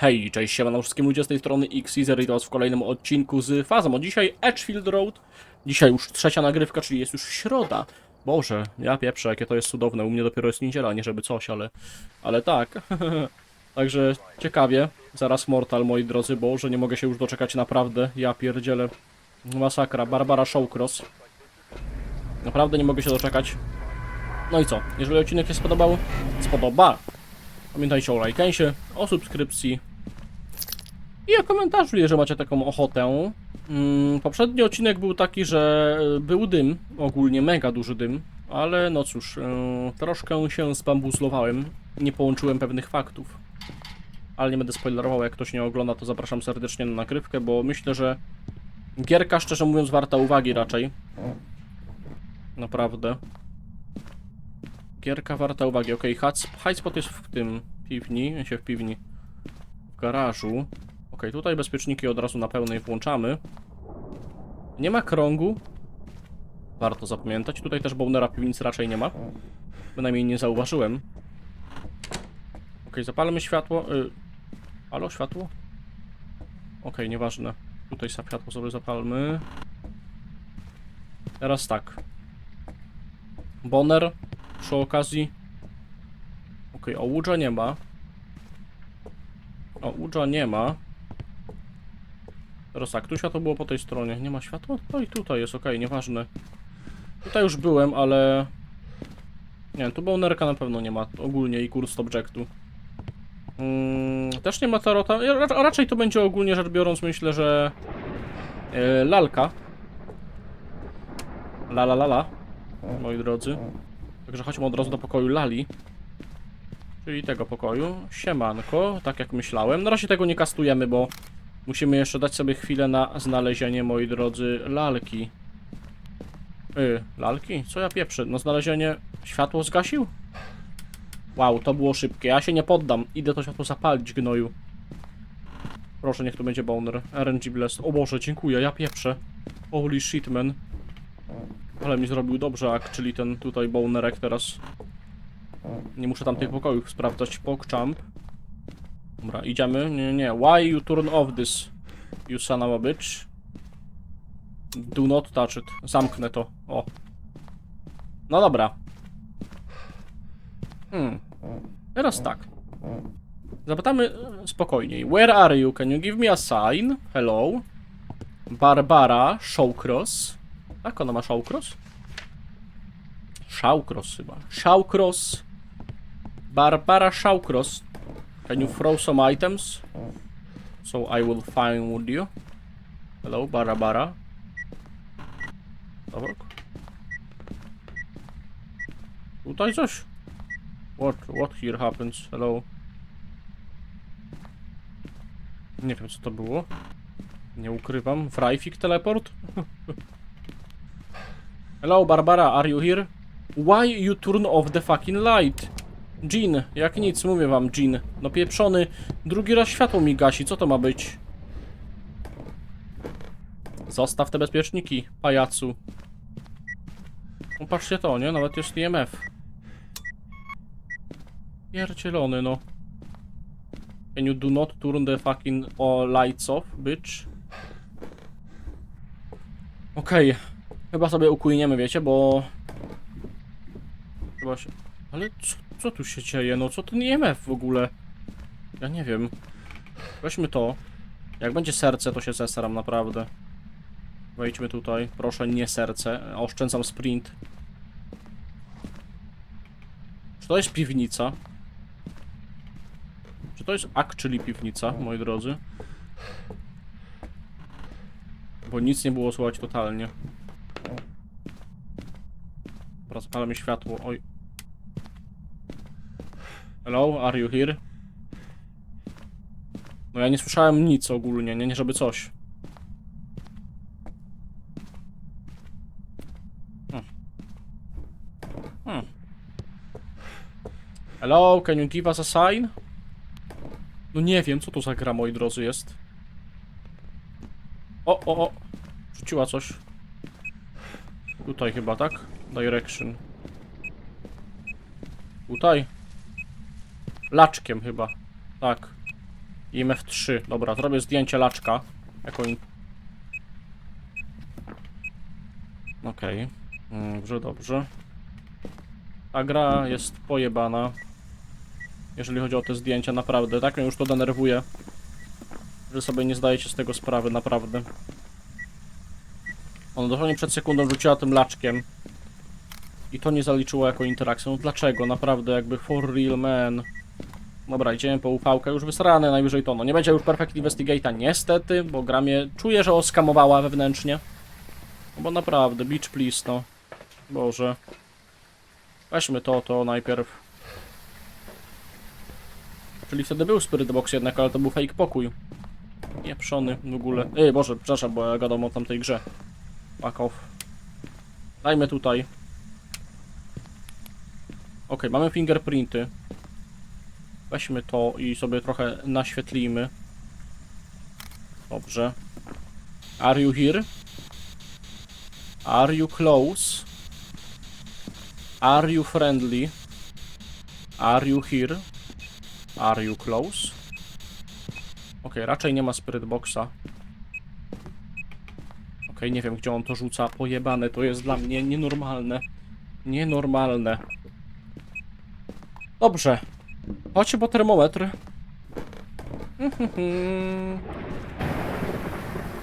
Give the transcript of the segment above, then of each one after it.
Hej, cześć, siemano wszystkim ludzie z tej strony Xezer i to w kolejnym odcinku z Fazą. Dzisiaj Edgefield Road. Dzisiaj już trzecia nagrywka, czyli jest już środa. Boże, ja pieprzę, jakie to jest cudowne. U mnie dopiero jest niedziela, nie żeby coś, ale... Ale tak. Także ciekawie. Zaraz Mortal, moi drodzy. Boże, nie mogę się już doczekać naprawdę. Ja pierdzielę. Masakra. Barbara Showcross. Naprawdę nie mogę się doczekać. No i co? Jeżeli odcinek się spodobał, spodoba, Pamiętajcie o lajkensie, o subskrypcji i o komentarzu, jeżeli macie taką ochotę. Mm, poprzedni odcinek był taki, że był dym, ogólnie mega duży dym, ale no cóż, yy, troszkę się zbambuzlowałem, nie połączyłem pewnych faktów. Ale nie będę spoilerował, jak ktoś nie ogląda, to zapraszam serdecznie na nagrywkę, bo myślę, że gierka, szczerze mówiąc, warta uwagi raczej. Naprawdę. Gierka warta uwagi. Okej, okay, hotspot jest w tym piwni, się w piwni, w garażu. Okej, tutaj bezpieczniki od razu na pełnej włączamy. Nie ma krągu. Warto zapamiętać. Tutaj też bonera piwnicy raczej nie ma. Bynajmniej nie zauważyłem. Okej, zapalmy światło. Y Halo, światło? Okej, nieważne. Tutaj światło sobie zapalmy. Teraz tak. Boner przy okazji. Okej, okay, Ołudża nie ma. Ołudża nie ma. Tak, tu światło było po tej stronie. Nie ma światła? No i tutaj jest, okej, okay, nieważne. Tutaj już byłem, ale... Nie wiem, tu bonerka na pewno nie ma ogólnie i kurs objectu. Mm, też nie ma tarota. Ja, rac raczej to będzie ogólnie rzecz biorąc, myślę, że... Yy, lalka. La la la la. Moi drodzy. Także chodźmy od razu do pokoju Lali. Czyli tego pokoju. Siemanko, tak jak myślałem. Na razie tego nie kastujemy, bo musimy jeszcze dać sobie chwilę na znalezienie, moi drodzy, lalki. Yy, lalki? Co ja pieprzę? No znalezienie... Światło zgasił? Wow, to było szybkie. Ja się nie poddam. Idę to światło zapalić, gnoju. Proszę, niech to będzie boner. RNG Bless. O Boże, dziękuję, ja pieprzę. Holy shit, man. Ale mi zrobił dobrze ak, czyli ten tutaj bonerek teraz. Nie muszę tam tych pokojów sprawdzać. Pogchamp. Dobra, idziemy. Nie, nie. Why you turn off this? You son of a bitch. Do not touch it. Zamknę to. O. No dobra. Hmm. Teraz tak. Zapytamy e, spokojniej. Where are you? Can you give me a sign? Hello? Barbara Showcross. Tak, ona ma Shawcross? Shawcross chyba. Shawcross. Barbara Shawcross. Can you throw some items? So I will find you. Hello, Barbara. Dobra. Tutaj coś. What, what here happens? Hello. Nie wiem co to było. Nie ukrywam. Frajfik teleport? Hello, Barbara, are you here? Why you turn off the fucking light? Jean, jak nic, mówię wam, Jean. No pieprzony, drugi raz światło mi gasi, co to ma być? Zostaw te bezpieczniki, pajacu. No patrzcie to, nie? Nawet jest IMF. Pierdzielony, no. Can you do not turn the fucking all lights off, bitch? Okej. Okay. Chyba sobie ukujniemy, wiecie, bo... Chyba się... Ale co, co tu się dzieje? No co ten IMF w ogóle? Ja nie wiem. Weźmy to. Jak będzie serce, to się zesaram naprawdę. Wejdźmy tutaj. Proszę, nie serce. Oszczędzam sprint. Czy to jest piwnica? Czy to jest actually piwnica, moi drodzy? Bo nic nie było słychać totalnie. Rozpalamy światło. Oj. Hello, are you here? No ja nie słyszałem nic ogólnie, nie, nie żeby coś. Hmm. Hmm. Hello, can you give us a sign? No nie wiem, co to za gra, moi drodzy, jest. O, o, o. Rzuciła coś. Tutaj chyba, tak? Direction. Tutaj. Laczkiem chyba. Tak. IMF 3. Dobra, zrobię zdjęcie laczka. Jako in... Okej. Dobrze, dobrze. Ta gra jest pojebana. Jeżeli chodzi o te zdjęcia, naprawdę. Tak mnie już to denerwuje. Że sobie nie zdajecie z tego sprawy, naprawdę. Ona dosłownie przed sekundą rzuciła tym laczkiem. I to nie zaliczyło jako interakcję. No dlaczego? Naprawdę, jakby for real man. Dobra, idziemy po upałkę, już wysrane najwyżej to. No nie będzie już Perfect Investigate'a niestety, bo gra mnie czuję, że oskamowała wewnętrznie. No bo naprawdę, beach please, no. Boże. Weźmy to, to najpierw. Czyli wtedy był Spirit Box jednak, ale to był fake pokój. Pieprzony w ogóle. Ej, Boże, przepraszam, bo ja gadam o tamtej grze. Fuck off. Dajmy tutaj. Ok, mamy fingerprinty. Weźmy to i sobie trochę naświetlimy. Dobrze. Are you here? Are you close? Are you friendly? Are you here? Are you close? Ok, raczej nie ma spirit boxa. Ok, nie wiem gdzie on to rzuca. Pojebane, to jest dla mnie nienormalne. Nienormalne. Dobrze. Chodźcie po termometr.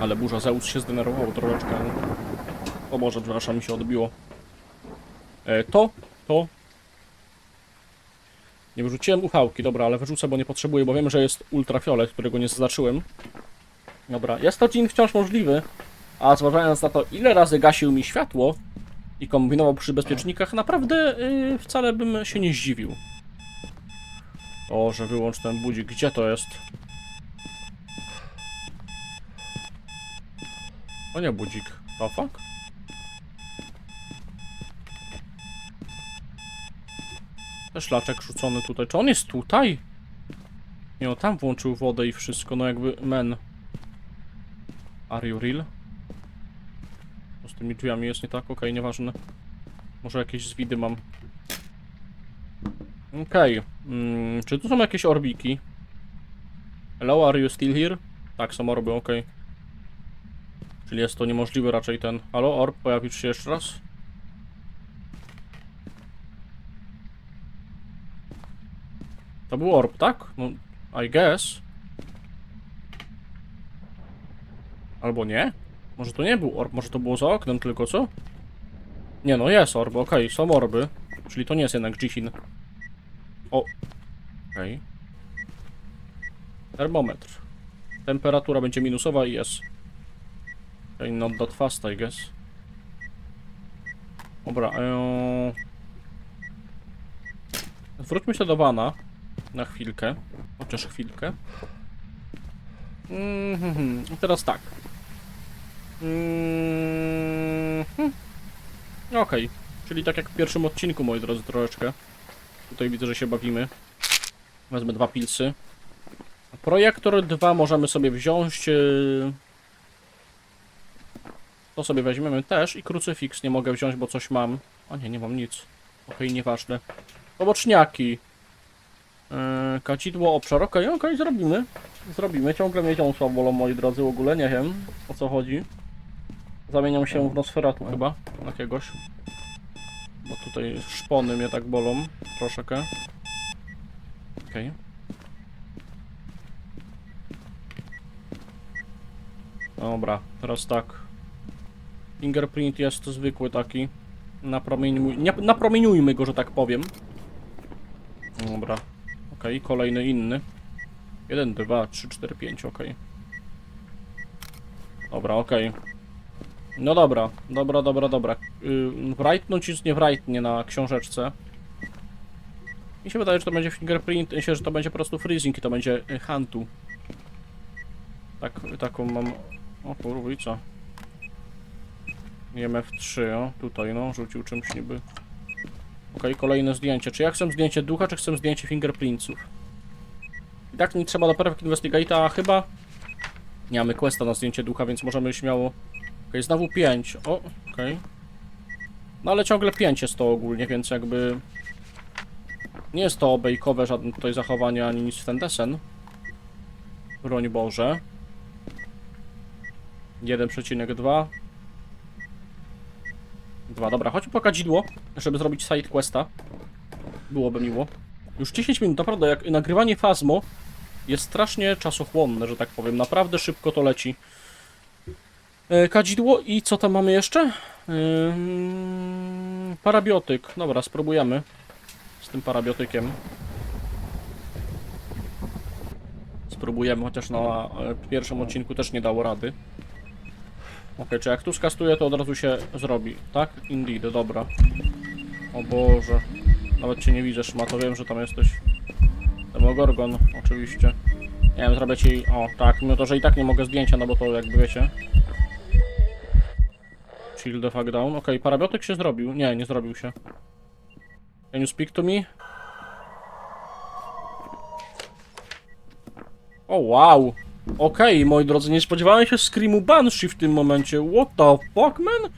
Ale burza Zeus się zdenerwował troszeczkę. O Boże, przepraszam, mi się odbiło. E, to, to. Nie wyrzuciłem uchałki, dobra, ale wyrzucę, bo nie potrzebuję, bo wiem, że jest ultrafiolet, którego nie zaznaczyłem. Dobra, jest to dzień wciąż możliwy, a zważając na to, ile razy gasił mi światło i kombinował przy bezpiecznikach, naprawdę yy, wcale bym się nie zdziwił. O, że wyłącz ten budzik. Gdzie to jest? O nie, budzik. The fuck? Też rzucony tutaj. Czy on jest tutaj? Nie, no tam włączył wodę i wszystko, no jakby men. Are you real? Co z tymi drzwiami jest nie tak? Okej, nieważne. Może jakieś zwidy mam. Okej. Mm, czy tu są jakieś orbiki? Hello, are you still here? Tak, są orby, okej. Czyli jest to niemożliwe raczej ten... Halo, orb, pojawił się jeszcze raz? To był orb, tak? No, I guess. Albo nie? Może to nie był orb, może to było za oknem tylko, co? Nie no, jest orb, okej, są orby. Czyli to nie jest jednak Jichin. O. Okej. Termometr. Temperatura będzie minusowa i jest. Okay, not that fast, I guess. Dobra, eee... Zwróćmy się do wana. Na chwilkę. Chociaż chwilkę. Mhm. I teraz tak. Mhm. Okej. Czyli tak jak w pierwszym odcinku, moi drodzy, troszeczkę. Tutaj widzę, że się bawimy. Wezmę dwa pilsy. Projektor 2 możemy sobie wziąć. yy, To sobie weźmiemy też i krucyfiks nie mogę wziąć, bo coś mam. A nie, nie mam nic. Okej, nieważne. Poboczniaki. Yy, kadzidło, obszar. Okej, okej, zrobimy. Zrobimy. Ciągle mnie ciąsła bolą, moi drodzy, w ogóle nie wiem o co chodzi. Zamieniam się w Nosferatu chyba, jakiegoś. Bo tutaj szpony mnie tak bolą troszeczkę. Okej. Dobra, teraz tak. Fingerprint jest zwykły taki. Napromieniuj, napromieniujmy go, że tak powiem. Dobra. Okej, kolejny inny. 1, 2, 3, 4, 5, okej. Dobra, okej. No dobra, dobra, dobra, dobra. Yy, wrightnąć jest nie wrightnie na książeczce. Mi się wydaje, że to będzie fingerprint, myślę, że to będzie po prostu freezing i to będzie y, Huntu. Tak, taką mam... O kurwa, co? IMF3, o, tutaj no, rzucił czymś niby. Okej, kolejne zdjęcie. Czy ja chcę zdjęcie ducha, czy chcę zdjęcie fingerprintsów? I tak nie trzeba do Perfect Investigate'a, chyba... Nie mamy questa na zdjęcie ducha, więc możemy śmiało... Okej, znowu 5. O, okej. No ale ciągle 5 jest to ogólnie, więc jakby... Nie jest to obejkowe żadne tutaj zachowanie, ani nic w ten desen. Broń Boże. 1,2 Dwa, dobra, chodźmy po kadzidło, żeby zrobić side questa. Byłoby miło. Już 10 minut, naprawdę, jak nagrywanie Fazmo jest strasznie czasochłonne, że tak powiem. Naprawdę szybko to leci. E, Kadzidło i co tam mamy jeszcze? Ym, parabiotyk. Dobra, spróbujemy z tym parabiotykiem. Spróbujemy, chociaż na e, pierwszym odcinku też nie dało rady. Okej, czy jak tu skastuję, to od razu się zrobi, tak? Indeed, dobra. O Boże. Nawet cię nie widzę, Szmato, wiem, że tam jesteś. Demogorgon, oczywiście. Nie wiem, zrobię ci... O, tak, mimo to, że i tak nie mogę zdjęcia, no bo to jakby wiecie. Chill the fuck down. Okej, parabiotyk się zrobił. Nie, nie zrobił się. Can you speak to me? O, wow. Okej, moi drodzy, nie spodziewałem się Screamu Banshee w tym momencie. What the fuck, man?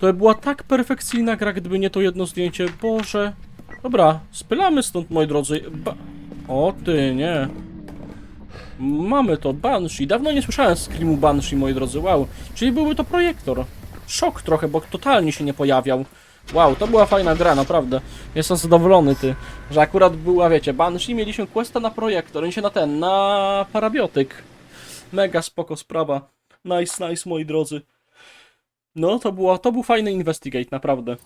To była tak perfekcyjna gra, gdyby nie to jedno zdjęcie. Boże. Dobra, spylamy stąd, moi drodzy. Ba o ty, nie. Mamy to, Banshee. Dawno nie słyszałem Screamu Banshee, moi drodzy. Wow. Czyli byłby to projektor. Szok trochę, bo totalnie się nie pojawiał. Wow, to była fajna gra, naprawdę. Jestem zadowolony, ty, że akurat była, wiecie, Banshee, mieliśmy questa na projektor, i się na ten, na parabiotyk. Mega spoko sprawa. Nice, nice, moi drodzy. No, to, było, to był fajny investigate, naprawdę.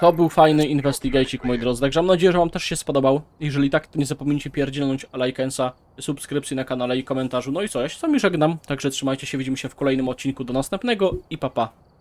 To był fajny investigacik, moi drodzy. Także mam nadzieję, że wam też się spodobał. Jeżeli tak, to nie zapomnijcie pierdzielnąć lajkensa, subskrypcji na kanale i komentarzu. No i co, ja się z wami żegnam. Także trzymajcie się, widzimy się w kolejnym odcinku. Do następnego i papa. Pa.